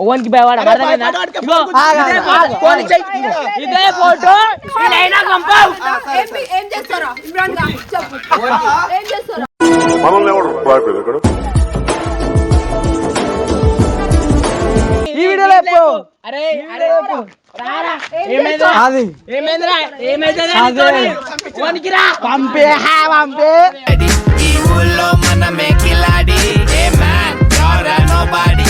ఓవన్కి ఇగో, ఇదే ఫోటో, ఏం- చేస్తారా ఇమ్రాన్ ఖాన్ ఏం చేస్తారా మనల్ని రాయలేదు ఇక్కడ? ఈ వీడియోలో అరే అరే ఏమైందిరా అది. ఏమైందిరా? ఏమైందిరా? ఓన్కి రా పంపే హా పంపే. ఈ ఊళ్ళో మనమే కిలాడి. ఏ మ్యాన్? నోబాడి.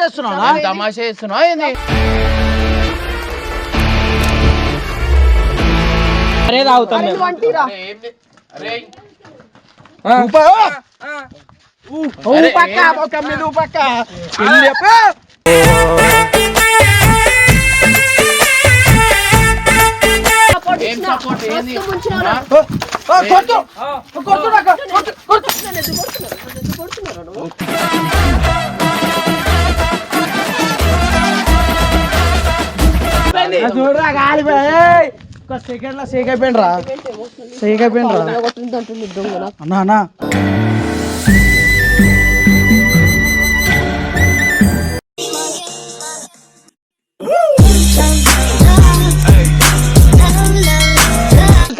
చేస్తున్నావా తమాషా చేస్తున్నావు? ఏంది? అరే తాగుతాం పక్క, ఒక మీద పక్క. చూడురా గాలిపోయి ఏయ్. ఒక సెకండ్లో సేక్ అయిపోయిండ్రా సేక్ నాకు అన్నా అన్నా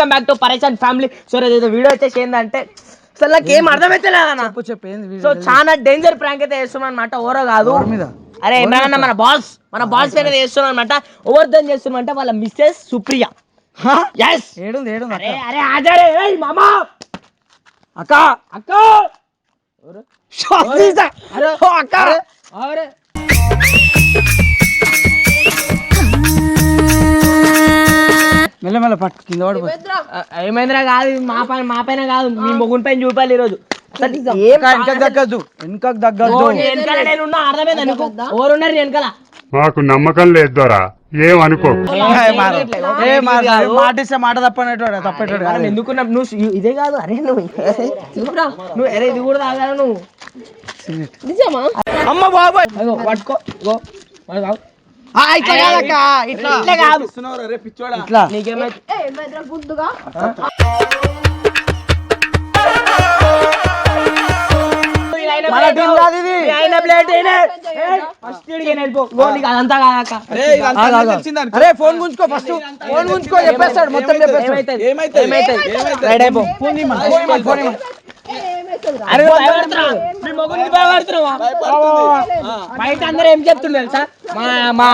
welcome back to Pareshan family so ఏదో వీడియో వచ్చేసి ఏంటంటే అసలు నాకు ఏం అర్థమైతే చెప్పు చెప్పు వీడియో? సో చాలా డేంజర్ ప్రాంక్ అయితే చేస్తున్నాం అనమాట ఓరో కాదు. అరే ఏమన్నా మన బాస్ మన బాస్ మీద చేస్తున్నాం అనమాట ఓవర్ దన్ చేస్తున్నాం అంటే వాళ్ళ మిస్సెస్ సుప్రియ? ఎస్ ఏడుంది అరే అరే ఏయ్ మామా. అక్క. అక్క. అక్క అరే. మెల్ల మెల్ల పట్టు కింద ఏమైందిరా? కాదు మా పైన మా పైన కాదు. మీ మొగుని పైన చూపాలి ఈరోజు. ఏం వెనకకు వెనకాల నేను ఉన్నా అర్థమైందా నీకు? ఎవరున్నారు వెనకాల? నాకు నమ్మకం లేదు దొరా. ఏమనుకో ఏ మారు. ఏ మారు. మాట ఇస్తే మాట తప్పనేటోడు తప్పేటోడు కాదు. ఎందుకున్నా నువ్వు ఇదే కాదు. అరే నువ్వు నువ్వు అరే ఇది కూడా తాగాను. నువ్వు నిజమా? అమ్మ బాబాయ్. పట్టుకో. తాగు. ఇట్లా కాదక్క ఇట్లా. ఇట్లా కాదు. ఇట్లా. నీకేమైతే మన టీం కాదు ఇది. ఆయన ప్లేట్ ఫస్ట్ వెళ్ళిపో ఇగో నీకు అదంతా కాదక్క ఆగు, ఆగు. అరే ఫోన్ గుంచుకో ఫస్ట్ ఫోన్ గుంచుకో చెప్పేస్తాడు మొత్తం చెప్పేస్తాడు. ఏమైతే? రైట్ అయిపో. ఫోన్ ఫోన్ అరే బయట అందరూ ఏం మా మా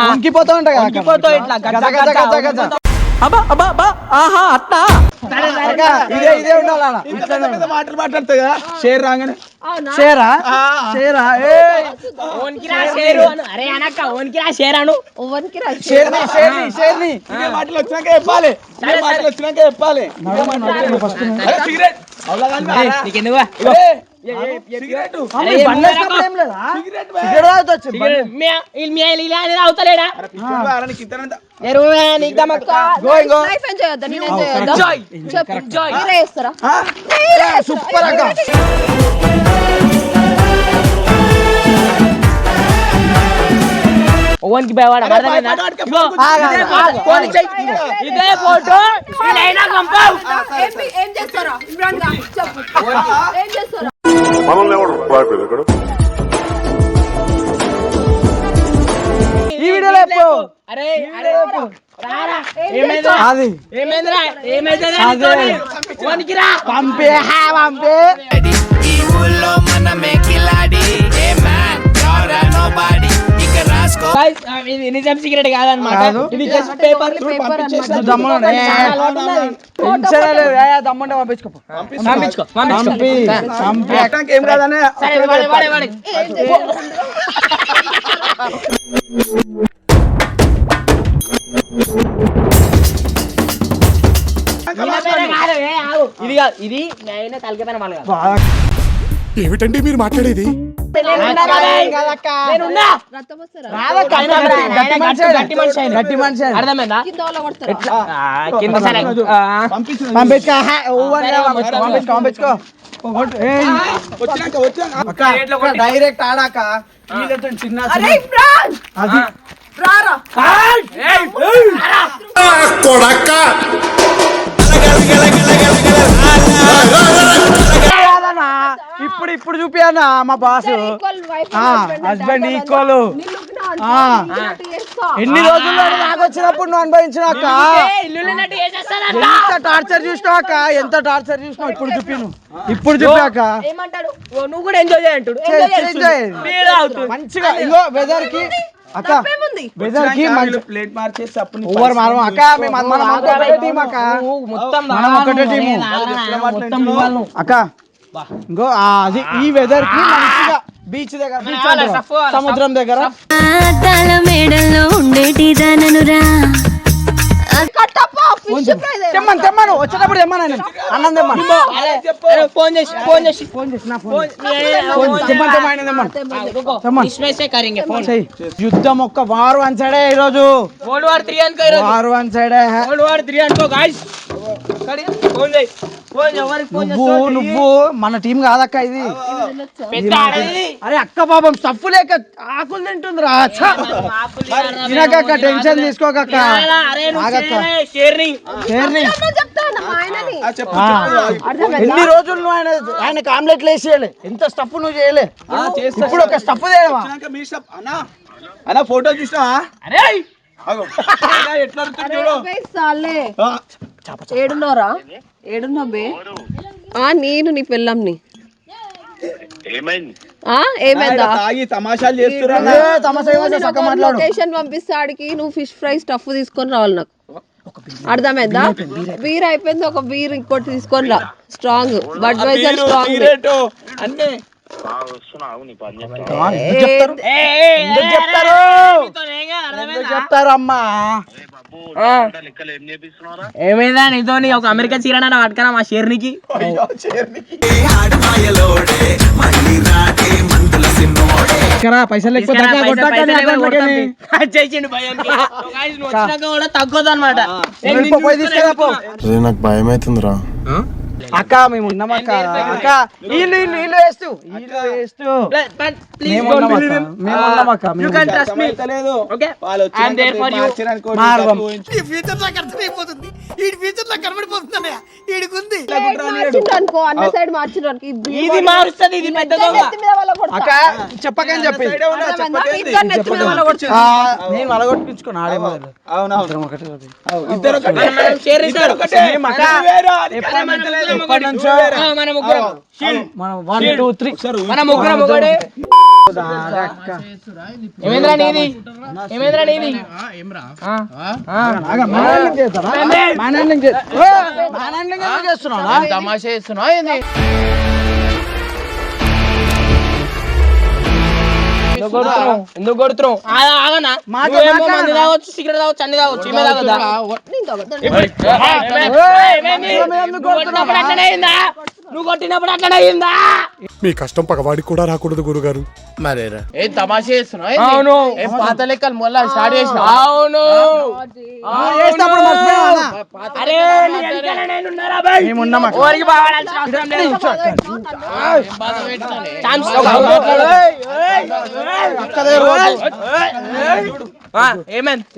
ఉంటా అక్క. వంకిపోతావు ఇట్లా, అబ్బా అబ్బా అబ్బా ఆహా అట్టా ఇదే ఇదే ఉండాలన్న మాటలు మాట్లాడుతుంది షేర్ రాగానే. షేరా? షేరా? మాటలు వచ్చినాక చెప్పాలి. ఇదే మాటలు వచ్చినాక చెప్పాలి. సిగరెట్. అవుతలేడా సూపర్ అక్క. ఇగో, ఆగు, ఇదే ఆగు, ఫోటో, ఏం చేస్తారా? ఇమ్రాన్ ఖాన్ చెప్పు. ఏం చేస్తారా? మనల్ని ఎవడు రాయలేదు ఇక్కడ? ఈ వీడియోలో చెప్పు. అరే అరే రారా. ఏమైందిరా? అది. ఏమైందిరా? ఏమైందిరా? అదే. ఓన్కిరా పంపే హా పంపే. ఈ ఊళ్ళో మనమే కిలాడి. ఏ మ్యాన్? నోబాడి ఇది నిజం సిగరెట్ కాదన్నమాట. కాదు. ఇది జస్ట్ పేపర్ దమ్ముంటే పంపించుకో. పంపించుకో. పంపించుకో. ఏం కాదనే సరే వాడే వాడే వాడే. ఇది ఇది నేను తలకి పైన కాదు. ఏమిటండి మీరు మాట్లాడేది? డైరెక్ట్ ఆడాక చిన్న అది. కాదన్నా ఇప్పుడు చూపియన్నా మా బాస్? Equal equal. ఆ. ఎన్ని రోజుల్లో నాకు వచ్చినప్పుడు నువ్వు అనుభవించినాక ఎంత టార్చర్ చూసినాక ఎంత టార్చర్ చూసినావు? ఇప్పుడు చూపి నువ్వు ఇప్పుడు చూపాక ఏమంటాడు? ఓ, నువ్వు కూడా ఎంజాయ్. మంచిగా ఇంకో వెదర్కి అక్క ఏముంది వెదర్కి మంచి ప్లేట్ మార్చేసి అప్పుడు నీ ఓవర్ మారం అక్క మేము మనం ఒకటే టీం అక్క. నువ్వు మొత్తం మనం ఒకటే. అక్క ఇంకో ఆ, అది ఈ వెదర్కి మంచిగా బీచ్ దగ్గర కావాలా, సముద్రం దగ్గర. మేడల్లో ఉండేటి దాననురా. తెమ్మను తెమ్మను వచ్చేటప్పుడు తెమ్మను ఆయన. అన్నం తెమ్మను. ఫోన్ చేసి ఫోన్ చేసి. ఫోన్ చేసి నా ఫోన్ తెమ్మను ఫోన్. యుద్ధం ఒక్క వారు వన్ సైడే ఈరోజు. వరల్డ్ వార్ త్రీ అనుకో ఈరోజు. వారు వన్ సైడే వరల్డ్ వార్ త్రీ అనుకో గాయస్ ఫోన్ చేయి. నువ్వు నువ్వు మన టీం కాదక్క ఇది. అరే అక్క పాపం స్టఫ్ లేక ఆకులు తింటుందిరా! తినకక్క టెన్షన్ తీసుకోకక్క. ఎన్ని రోజులు నువ్వు ఆయన ఆయన ఆమ్లెట్లు వేసేయలే ఎంత స్టఫ్ నువ్వు చేయలే. ఇప్పుడు ఒక స్టఫ్ చేయవా? వచ్చినాక మీ షాప్ అన్నా అన్న ఫోటో. అన్నా, ఎట్లా చూడు. ఏడున్నోరా ఏడున్నో బే ఆ నేను నీ పెళ్ళంని ఆ ఏమైందా తాగి తమాషాలు చేస్తున్నా లొకేషన్ పంపిస్తాడికి నువ్వు ఫిష్ ఫ్రై స్టఫ్ తీసుకొని రావాలి నాకు అర్థమైందా బీర్ అయిపోయింది ఒక బీర్ ఇంకోటి తీసుకొని రా స్ట్రాంగ్ బడ్ వైజర్ స్ట్రాంగ్ చెప్తారు మీతో ఏమైందా నీతో నీ ఒక అమెరికా చీరన పట్టుకరా మా షేర్నికి? పైసలు నీ తగ్గదు అనమాట నాకు భయం అవుతుందిరా అక్క మేము ఉన్నాం అక్క. అక్క వీళ్ళు వీళ్ళు వీళ్ళు వేస్తూ వీళ్ళు వేస్తూ. మేము ఉన్నాం అక్క. మేము ఉన్నాం అక్క యూ మేము కెన్ ట్రస్ట్ మీ అర్థమైతలేదు. ఓకే వాళ్ళు యామ్ దేర్ ఫర్ యు మార్చడానికి ఒకటి మార్వం. అనుకో అన్న సైడ్ ఇది మారుస్తుంది ఇది పెద్ద దొంగ. అక్క చెప్పకని చెప్పి నేను అలగొట్టించుకున్నా ఆడే మొదలు అవునవును. ఇద్దరు ఒకటే. షేర్ మన ముగ్గురం. మనం వన్ టూ త్రీ మన ముగ్గురం ఒకడే ఏమేంద్రా నీది? ఏమేంద్రా నీది? ఆ, ఆ. ఎందుకు కొడుతున్నావు? ఎందుకు కొడుతున్నావు? ఆ, ఆగనా? మాట నువ్వేమో మాట్లాడనా? మంది తాగొచ్చు సిగరెట్ తాగొచ్చు అన్ని తాగొచ్చు ఈమె తాగొద్దా? ఎందుకు నువ్వు కొట్టినప్పుడు అట్లనే అయిందా? నువ్వు కొట్టినప్పుడు అట్లనే అయిందా? మీ కష్టం పగవాడికి కూడా రాకూడదు గురుగారు. మరేరా? ఏ తమాషా చేస్తున్నావా? ఏంది? అవును. ఏ పాత లెక్కలు మొల్ల స్టార్ట్ చేసిన అవును. అరే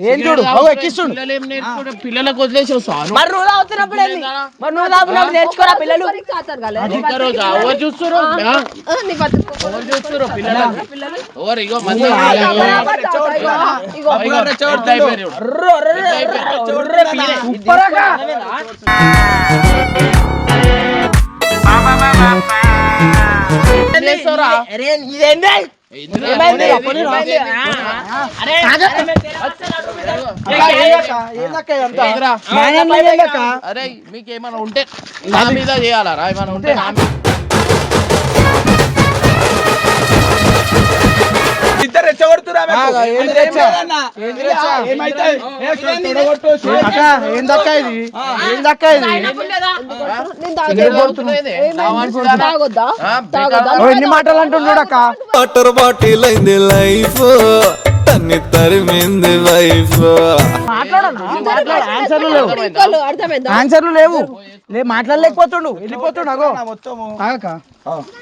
ఏం చూడు ఎక్కిస్తుండు పిల్లలకు వదిలేసి వస్తాను మరి నువ్వు తాగుతున్నప్పుడు మరి నువ్వు తాగుతున్నప్పుడు నేర్చుకోరా పిల్లలు రోజు పిల్లలు ఇగో సూపర్ అక్క అరే ఇదేంది ఏందిరా? ఏమైంది? ఏమైంది? ఏమైంది? ఆ, అరే అక్క, ఏందక్క? ఏందక్క ఇదంతా? ఏందిరా? మేనేజింగ్ ఏందక్క? అరే మీకు ఏమైనా ఉంటే నా మీద చేయాలరా ఏమైనా ఉంటే ఏందక్క ఇది ఏందక్క ఇది ఎన్ని మాటలు అంటున్నాడు అక్క వాటర్ బాటిల్ అయింది లైఫ్ తన్ని తరిమింది వైఫ్ ఆన్సర్లు లేవు ఈక్వల్ అర్థమైందా ఆన్సర్లు లేవు లే మాట్లాడలేకపోతుండు వెళ్ళిపోతుండు అగో మొత్తము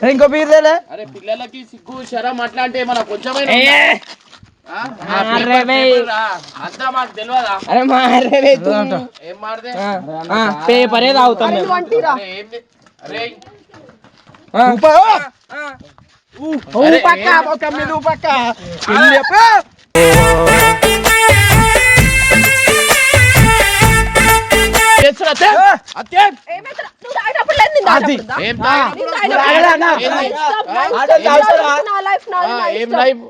ఇంకో బీర్ లేలే అరే పిల్లలకి సిగ్గు శరం అట్లా అంటే. మన కొంచెమైనా పేపరే తాగుతాం పక్క ఒక మీద పక్క. లైఫ్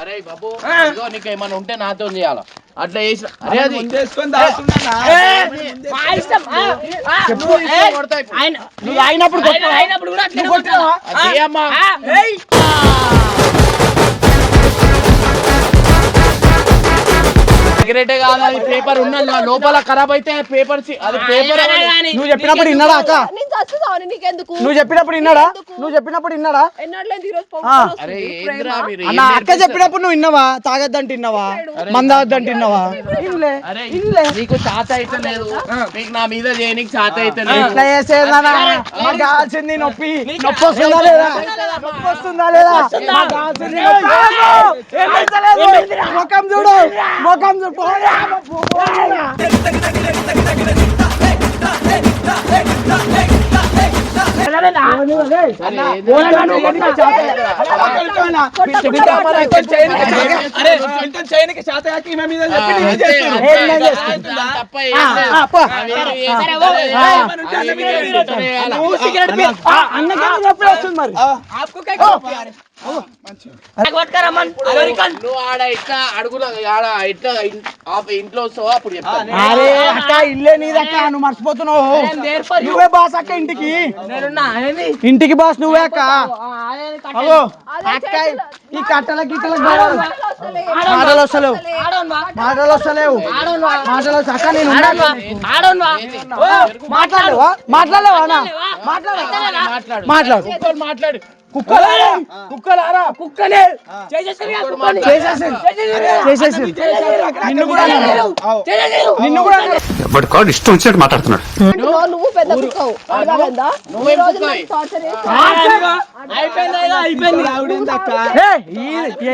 అరే బాబు నీకు ఏమైనా ఉంటే నాతో చేయాల? అట్లా చేసిన అరే అది. అయినప్పుడు అయినప్పుడు కూడా కొట్టావా? అమ్మా. సిగరెటే కాదు అది పేపర్ ఉన్నది. నా లోపల ఖరాబ్ అయితే పేపర్ అది పేపర్ నువ్వు చెప్పినప్పుడు విన్నాడా అక్క? నీకెందుకు నువ్వు చెప్పినప్పుడు విన్నాడా నువ్వు చెప్పినప్పుడు విన్నాడా ఎన్నట్లేదు ఈరోజు వస్తుంది. అన్న అక్క? చెప్పినప్పుడు నువ్వు విన్నావా తాగొద్దంటే విన్నావా మందావద్దంటే విన్నావా ఇన్లే నీకు చాత అయితే లేదు నా మీద చేయనికి చాత అయితే లేదు ఎట్లా చేసేదన్నా మాకు కావాల్సింది నొప్పి నొప్పి వస్తుందా లేదా నొప్పి వస్తుందా లేదా మాకు కావాల్సింది నొప్పి. ఏమైతలేదు? ముఖం చూడు ముఖం చూడు పోరా, పో. అవి ఏమి అన్నకే నొప్పి వస్తుంది మరి. ఇట్లా వస్తావా? అప్పుడు అరే అక్క ఇల్లే నీదక్క నువ్వు మర్చిపోతున్నావు. నువ్వే బాస్ అక్క ఇంటికి? ఇంటికి బాస్ నువ్వే అక్క. అక్క ఈ కట్టల గిట్టల. మాటలు వస్తలేవు. ఆడోన్వా? మాటలు వస్తలేవు. ఆడోన్వా? మాటలు వస్తా- అక్క నేను మాట్లాడలేవా? మాట్లాడలేవా? మాట్లాడు. మాట్లాడు. కుక్కలారా? కుక్కలారా? కుక్కనే! నిన్ను కూడా. నిన్ను కూడా. బట్ కాడ్ ఇష్టం వచ్చినట్టు మాట్లాడుతున్నాడు. నువ్వు? పెద్ద కుక్కవు.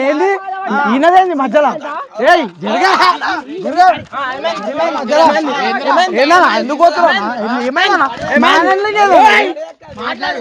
ఏదో ఈయనదేంది మధ్యలో? ఏయ్ జరగా. జరగా. ఏమన్నా ఎందుకు పోతున్నావు ఏమైనా మాట్లాడు.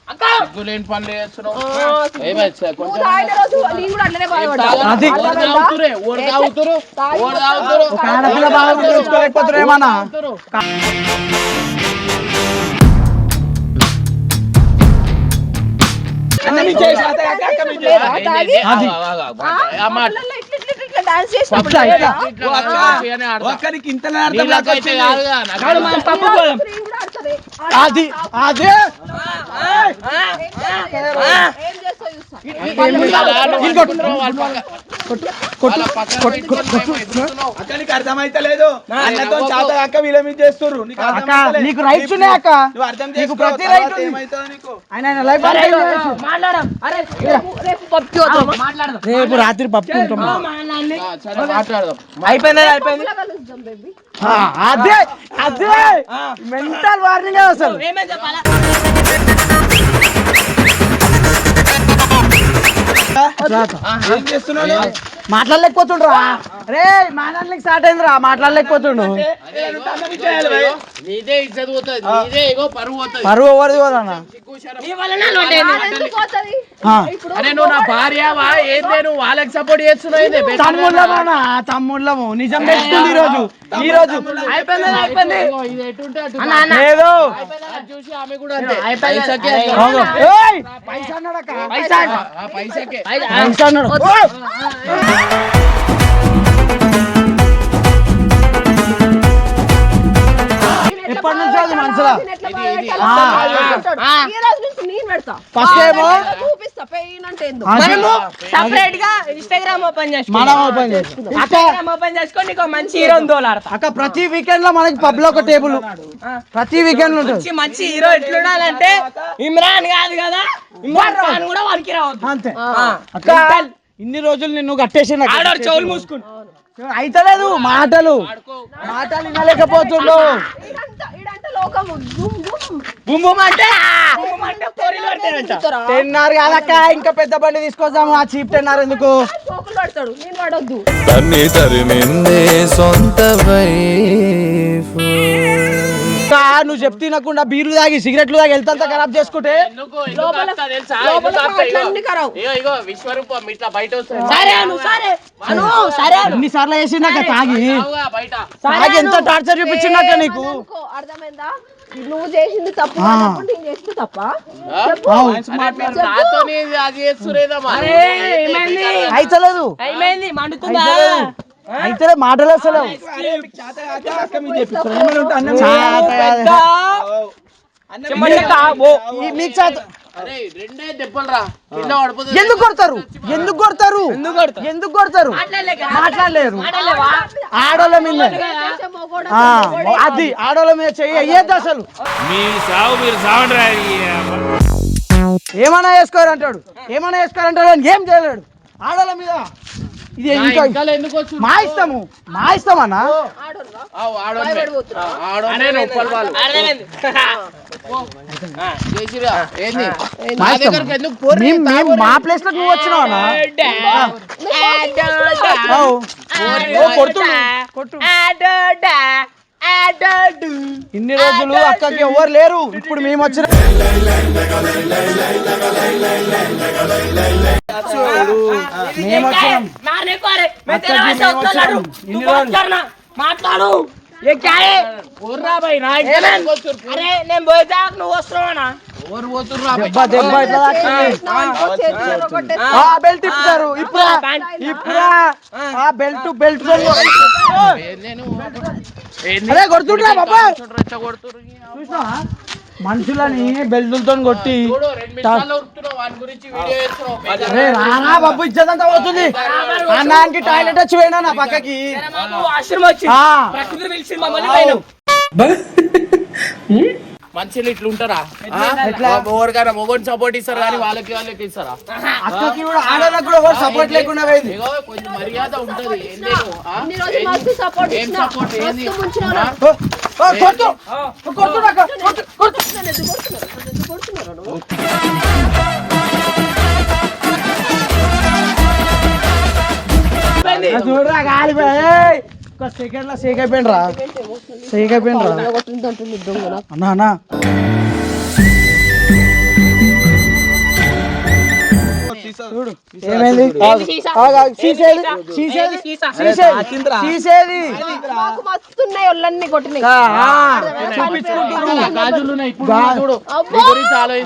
సిగ్గులేని పనులు చేస్తున్నావు. ఏమన్నా? తాగుతురు. డాన్స్ చేసినప్పుడు. ఒక్కరికి ఇంత. అది అదే అన్నతో చాత అక్క నీకు రైట్స్ ఉన్నాయి అక్క? నువ్వు అర్థం నీకు ప్రతి రైట్ రేపు- రాత్రి మాట్లాడదాం. అయిపోయింది అయిపోయింది? అదే అదే. మెంటల్ వార్నింగ్ అసలు. ఏం మాట్లాడలేకపోతుండ్రా. రే మాట్లాడలేక స్టార్ట్ మాట్లాడలేకపోతుండు. పోతుంది నీదే ఇగో పరువు ఎవరిది పోదన్న వాళ్ళకి సపోర్ట్ చేస్తున్నావు? తమ్ముళ్ళమోనా తమ్ముళ్ళము నిజం తెచ్చుకుంది ఈ రోజు ఈ రోజు. లేదు చూసి ఆమె కూడా అంతే. పైసా. పైసా పైసా ఎప్పటి నుంచో అది మనసులో. ఫస్ట్ ఏమో? మనము సపరేట్గా ఇన్స్టాగ్రామ్ ఓపెన్ మనం ఓపెన్ అక్క ఇన్స్టాగ్రామ్ ఓపెన్ చేసుకొని నీకు మంచి హీరోని తోలాడతా. అక్క ప్రతి వీకెండ్లో మనకి పబ్లో ఒక టేబుల్ ప్రతి వీకెండ్ ఉంటుంది. మంచి హీరో ఎట్లుండాలంటే ఇమ్రాన్ కాదు కదా? ఇమ్రాన్ ఖాన్ కూడా వానికి రావద్దు. అంతే. అక్క ఇన్ని రోజులు నిన్ను కట్టేసిన ఆడోడు చెవులు మూసుకుని అయితలేదు మాటలు. మాటలు వినలేకపోతుండు? టెన్నర్ కాదక్క ఇంకా పెద్ద బండి తీసుకొద్దాము ఆ చీప్ టెన్నర్ ఎందుకు? సొంత వైఫ్. నువ్వు చెప్తే తినకుండా బీర్లు తాగి సిగరెట్లు తాగి హెల్త్ అంతా ఖరాబ్ చేసుకుంటే ఎన్ని సార్లు వేసిందాక తాగి. తాగి ఎంత టార్చర్ చూపించిందాక నీకు? అర్థమైందా? నువ్వు చేసింది తప్పు నేను చేస్తే తప్ప? అయితలేదు. ఏమైంది మండుతుందా? అయితే మాటలు ఈ- మీకు చేత- ఎందుకు కొడతారు? ఎందుకు కొడతారు? ఎందుకు కొడతారు? ఎందుకు కొడతారు? మాట్లాడలేరు. ఆడోళ్ళ మీద. అది ఆడోళ్ళ మీద చెయ్యి అయ్యేది అసలు. ఏమైనా వేసుకోరు అంటాడు. ఏమైనా వేసుకోరు అంటాడు అని ఏం చేయలేడు. ఆడోళ్ళ మీద. ఇది ఇంకా మా ఇష్టము మా ఇష్టం అన్న మా ప్లేస్లో నువ్వు వచ్చినావు అన్న. ఇన్ని రోజులు అక్కకి ఎవరు లేరు. ఇప్పుడు మేము వచ్చినాం మాట్లాడు. నేను పోయితే నువ్వు వస్తున్నావా బెల్ట్ ఇప్పుతారు. ఇప్పుడా? ఇప్పుడా? ఆ. బెల్ట్ బెల్ట్ కొడుతుండ్రా బాబా మనుషులని బెల్టులతో కొట్టి అరే రానా బాబు ఇచ్చేదంతా పోతుంది. అన్నానికి టాయిలెట్ వచ్చి పోయినా నా పక్కకి. ఆశ్రమం వచ్చింది. మనుషులు ఇట్లా ఉంటారా? ఎవరికైనా మొగోని సపోర్ట్ ఇస్తారు కానీ వాళ్ళకి వాళ్ళకి ఇస్తారా? అక్కకి కూడా ఆడలకు కూడా ఎవరు సపోర్ట్ లేకుండా పోయింది? కొంచెం మర్యాద ఉంటది. ఏం సపోర్ట్ ఏంది? కొట్టు! కొట్టు కొట్టు, కొట్టు. చూడురా కాలిపోయి ఒక సెకండ్లో సేక్ అయిపోయిండ్రా. సేక్ అయిపోయిండ్రా. అన్నా అన్నా.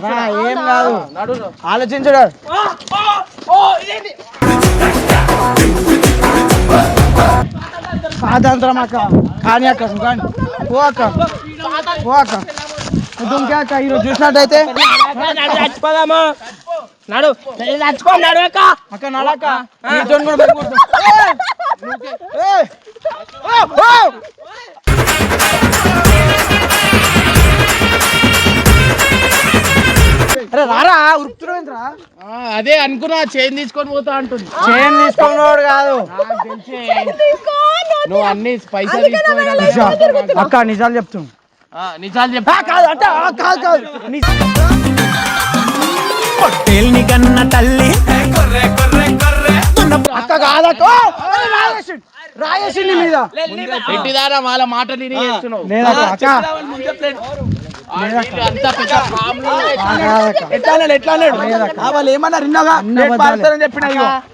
రా, ఏం కాదు. ఆలోచించడు? స్వాతంత్రం అక్క. కానీ అక్క కానీ. ఓ అక్క. ఓ అక్క. అక్క ఈరోజు చూసినట్టయితే? నడు. చచ్చిపోదాము నడు చచ్చిపో నడు అక్క. అక్క నడక నీతో కూడా పెరుగుతుంది అరే రారా అదే అనుకున్నా చైన్ తీసుకొని పోతా అంటుంది. చేయని తీసుకున్నాడు కాదు. నువ్వు అన్ని పైసలు అక్క నిజాలు చెప్తున్నా. నిజాలు ఆ, చెప్పా కాదు అంటే ఆ, కాదు కాదు. ని- కన్న తల్లి. అక్క కాదక్క మీద. పెట్టిదారా వాళ్ళ మాటలు విని చేస్తున్నావు లేదక్క అక్క ఆ, వీళ్ళు అంతా పెద్ద పాములు. ఆ, కాదక్క ఎట్లా అన్నాడు ఎట్లా అన్నాడు ఆ, వాళ్ళు ఏమన్నారు విన్నావా అన్న డేట్ బద్దాలే. మారుస్తారని చెప్పిన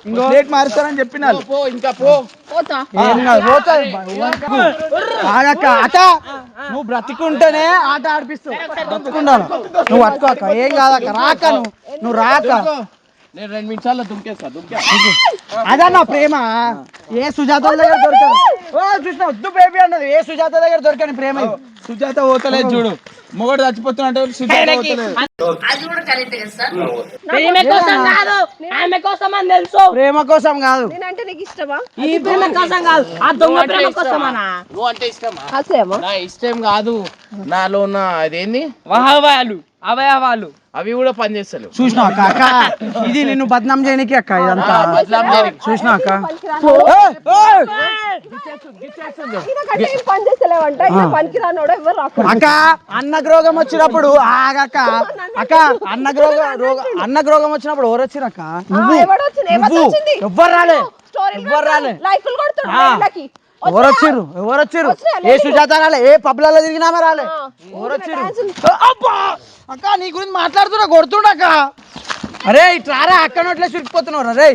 ఇంకో డేట్ మారుస్తారని చెప్పిన ఇంకా ఆగక్క అక్క నువ్వు బ్రతికుంటేనే ఆట ఆడిపిస్తావు నువ్వు అక్క ఏం కాదక్క రాక నువ్వు నువ్వు రాక నేను రెండు నిమిషాల్లో దుంకేస్తా దుంకే. అదన్న ప్రేమ. ఏ సుజాత దగ్గర దొరకదు. ఓ చూసిన వద్దు బేబీ అన్నది. ఏ సుజాత దగ్గర దొరకని ప్రేమ. సుజాత పోతలేదు చూడు. మొగడు ప్రేమ కోసం కాదు. ఆమె కోసం అని తెలుసు. ప్రేమ కోసం కాదు. నేనంటే నీకు ఇష్టమా? ఈ ప్రేమ కోసం కాదు. ఆ దొంగ ప్రేమ కోసమనా? నువ్వు అంటే ఇష్టమా? అసేమా నా ఇష్టం కాదు. నాలో ఉన్న అదేంది? అవయవాలు అవయవాలు. అవి కూడా పనిచేస్తలేవు చూసినా అక్క అక్క ఇది నిన్ను బద్నాం చేయనికి అక్క ఇదంతా. చేయనీకి. చూసినా అక్క? పని చేస్తలేవంట. ఇక పనికి రానోడు ఎవరు అక్క అన్నకు రోగం వచ్చినప్పుడు ఆగక్క అక్క. అన్నకు రోగం రోగం అన్నకు రోగం వచ్చినప్పుడు ఎవరు వచ్చిరక్క నువ్వు. ఎవడు వచ్చింది? ఎవరు నువ్వు. వచ్చింది? ఎవ్వరు రాలే. స్టోరీలు ఎవ్వరు రాలే. ఆ. వీళ్ళకి. ఎవరు వచ్చిర్రు? ఎవరు వచ్చిర్రు? ఏ సుజాత రాలే ఏ పబ్లలో తిరిగినామే రాలే. ఎవరు వచ్చిర్రు? అబ్బా! అక్క నీ గురించి మాట్లాడుతున్నా కొడుతుండక్క అరే ఇట్రారా అక్క నోట్లే చురికిపోతున్నావు రే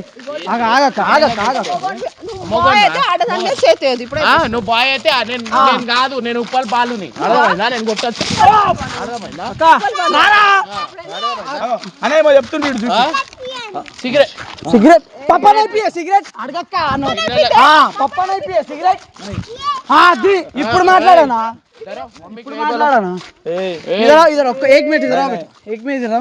నువ్వు బాయ్ అయితే ఆడదాన్ని చేతేది ఇప్పుడు. ఆ, నువ్వు బాయ్ అయితే ఆ, నేను నేను కాదు నేను ఉప్పల్ బాలుని. నేను కొట్టచ్చు. అనేమో చెప్తుండు సిగరెట్. సిగరెట్? పప్పనైపోయే సిగరెట్. అడగక్క అను. ఆ, పప్పనైపోయే సిగరెట్? అది ఇప్పుడు మాట్లాడానా? ఇప్పుడు మాట్లాడానా? ఇదరా ఇదరా ఒక్క ఏక్ మినిట్ ఇదరా ఏక్ మినిట్ ఇదరా.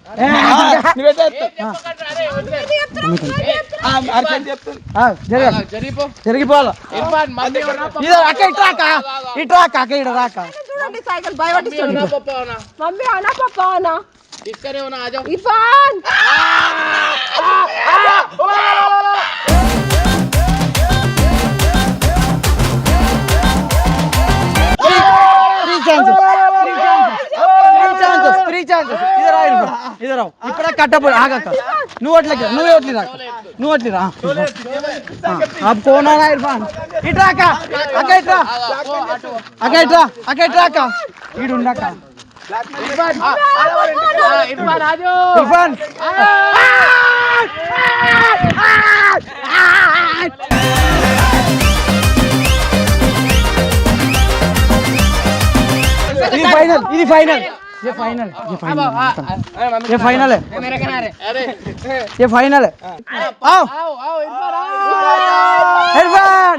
వదిలే. ఆ, అర్చన చెప్తుంది జరగ ఆ, జరిగిపో జరిగిపోవాలా ఇర్ఫాన్ మమ్మీ ఉన్నా పప్ప ఇద్దరు అక్క ఇట్రా అక్క ఇట్రా అక్క అక్క ఇడ రాక చూడండి సైకిల్ భయపట్టిస్తాడు ఉన్నా పప్ప ఉన్నా మమ్మీ అనా పప్ప అనా తీసుకొని ఉన్నా ఆజో Irfan three chances three chances three chances ఇదరా ఇక్కడ కట్టపడి ఆగక్క నువ్వు అట్లకి నువ్వే వట్లి రా. నువ్వు వట్లి రా. ఫోన్ ఇర్ఫాన్. ఇట్రా అక్క. అక్క ఇట్రా. అక్క ఇట్రా అక్క ఇట్రా అక్క. ఈడు ఉండక్క ఇర్ఫాన్. ఇది ఫైనల్ ఇది ఫైనల్. ये फाइनल ये फाइनल ये फाइनल है అరే ये फाइनल है आओ ఆవు ఆవు ఇర్ఫాన్ ఆవు. इरफान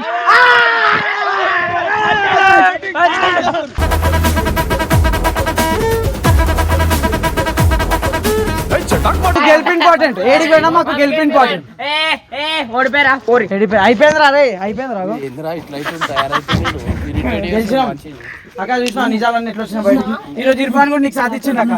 గెలుపు ఇంపార్టెంట్ ఏడికి పోయినా మాకు గెలుపు ఇంపార్టెంట్ ఏ ఏ ఓడిపోయారా కోరి ఏడిపోయి అయిపోయిందిరా రే అయిపోయింది రాగు గెలిచినాం అక్క చూసినా నిజాలన్నీ ఎట్లా వచ్చినా బయటికి ఈరోజు ఇర్ఫాన్ కూడా నీకు సాధించింది అక్క